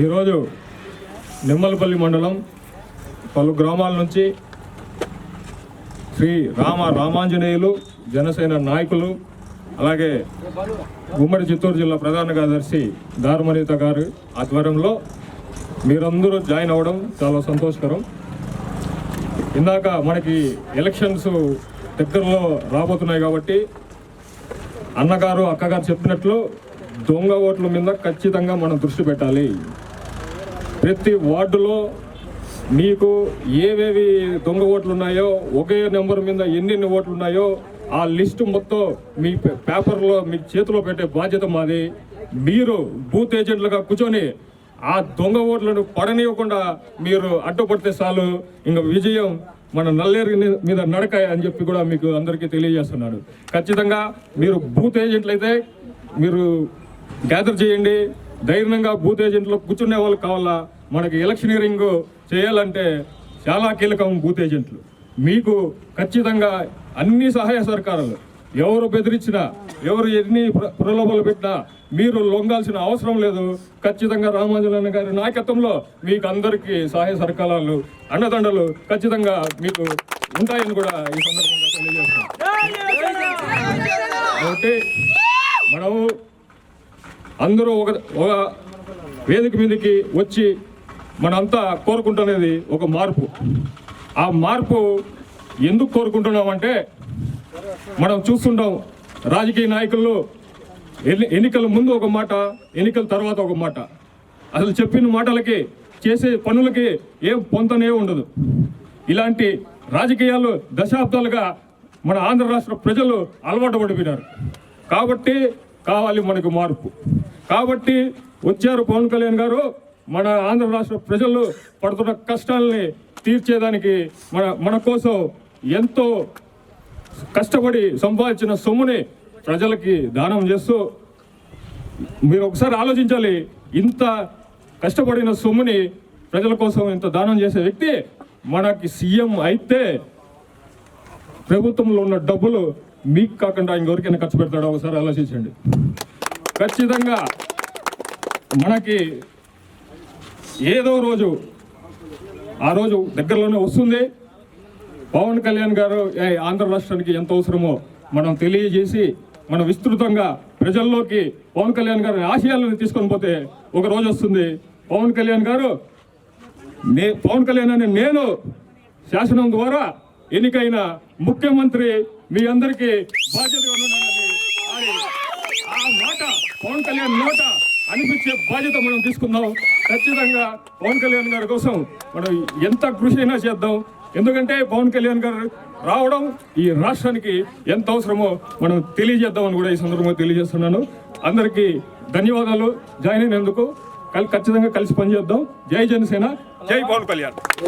ఈరోజు నిమ్మలపల్లి మండలం పలు గ్రామాల నుంచి శ్రీ రామ రామాంజనేయులు జనసేన నాయకులు అలాగే ఉమ్మడి చిత్తూరు జిల్లా ప్రధాన కార్యదర్శి దారుమనీత గారు ఆధ్వర్యంలో మీరందరూ జాయిన్ అవ్వడం చాలా సంతోషకరం. ఇందాక మనకి ఎలక్షన్స్ దగ్గరలో రాబోతున్నాయి కాబట్టి అన్నగారు అక్కగారు చెప్పినట్లు దొంగ ఓట్ల మీద ఖచ్చితంగా మనం దృష్టి పెట్టాలి. ప్రతి వార్డులో మీకు ఏవేవి దొంగ ఓట్లు ఉన్నాయో ఒకే నెంబర్ మీద ఎన్నెన్ని ఓట్లు ఉన్నాయో ఆ లిస్టు మొత్తం మీ పేపర్లో మీ చేతిలో పెట్టే బాధ్యత మాది. మీరు బూత్ ఏజెంట్లుగా కూర్చొని ఆ దొంగ ఓట్లను పడనివ్వకుండా మీరు అడ్డుపడితే చాలు. ఇంకా విజయం మన నల్లేరు మీద నడక అని చెప్పి కూడా మీకు అందరికీ తెలియజేస్తున్నాడు ఖచ్చితంగా మీరు బూత్ ఏజెంట్లు అయితే మీరు గ్యాదర్ చేయండి. ధైర్యంగా బూత్ ఏజెంట్లో కూర్చునే వాళ్ళు కావాలా? మనకి ఎలక్షనీరింగ్ చేయాలంటే చాలా కీలకం బూత్ ఏజెంట్లు. మీకు ఖచ్చితంగా అన్ని సహాయ సహకారాలు. ఎవరు బెదిరించినా ఎవరు ఎన్ని ప్ర- ప్రలోభాలు పెట్టినా మీరు లొంగాల్సిన అవసరం లేదు. ఖచ్చితంగా రామాంజన గారి నాయకత్వంలో మీకు అందరికీ సహాయ సహకారాలు అండదండలు ఖచ్చితంగా మీకు ఉంటాయని కూడా ఈ సందర్భంగా తెలియజేస్తున్నాను కాబట్టి మనము అందరూ ఒక ఒక వేదిక మీదకి వచ్చి మనంతా కోరుకుంటున్నది ఒక మార్పు. ఆ మార్పు ఎందుకు కోరుకుంటున్నామంటే మనం చూస్తుంటాం రాజకీయ నాయకులు ఎన్ని ఎన్నికల ముందు ఒక మాట ఎన్నికల తర్వాత ఒక మాట. అసలు చెప్పిన మాటలకి చేసే పనులకి ఏం పొంతనే ఉండదు. ఇలాంటి రాజకీయాలు దశాబ్దాలుగా మన ఆంధ్ర రాష్ట్ర ప్రజలు అలవాటు పడిపోయినారు. కాబట్టి కావాలి మనకు మార్పు. కాబట్టి వచ్చారు పవన్ కళ్యాణ్ గారు. మన ఆంధ్ర రాష్ట్ర ప్రజలు పడుతున్న కష్టాలని తీర్చేదానికి మన మన కోసం ఎంతో కష్టపడి సంపాదించిన సొమ్ముని ప్రజలకి దానం చేస్తూ మీరు ఒకసారి ఆలోచించాలి. ఇంత కష్టపడిన సొమ్ముని ప్రజల కోసం ఇంత దానం చేసే వ్యక్తి మనకి సీఎం అయితే ప్రభుత్వంలో ఉన్న డబ్బులు మీకు కాకుండా ఇంకెవరికైనా ఖర్చు పెడతాడో? ఒకసారి ఆలోచించండి. ఖచ్చితంగా మనకి ఏదో రోజు ఆ రోజు దగ్గరలోనే వస్తుంది. పవన్ కళ్యాణ్ గారు ఏ ఆంధ్ర రాష్ట్రానికి ఎంత అవసరమో మనం తెలియజేసి మనం విస్తృతంగా ప్రజల్లోకి పవన్ కళ్యాణ్ గారి ఆశయాలను తీసుకొని పోతే ఒక రోజు వస్తుంది. పవన్ కళ్యాణ్ గారు నే పవన్ కళ్యాణ్ అని నేను శాసనం ద్వారా ఎన్నికైన ముఖ్యమంత్రి మీ అందరికీ బాధ్యతగా ఉన్నానని ఆయన- ఆ మాట పవన్ కళ్యాణ్ నోట అనిపించే బాధ్యత మనం తీసుకుందాం. ఖచ్చితంగా పవన్ కళ్యాణ్ గారి కోసం మనం ఎంత కృషి అయినా చేద్దాం. ఎందుకంటే పవన్ కళ్యాణ్ గారు రావడం ఈ రాష్ట్రానికి ఎంత అవసరమో మనం తెలియజేద్దామని కూడా ఈ సందర్భంగా తెలియజేస్తున్నాను. అందరికీ ధన్యవాదాలు. జాయిన్ అయినందుకు కల్- ఖచ్చితంగా కలిసి పనిచేద్దాం. జై జనసేన. జై పవన్ కళ్యాణ్.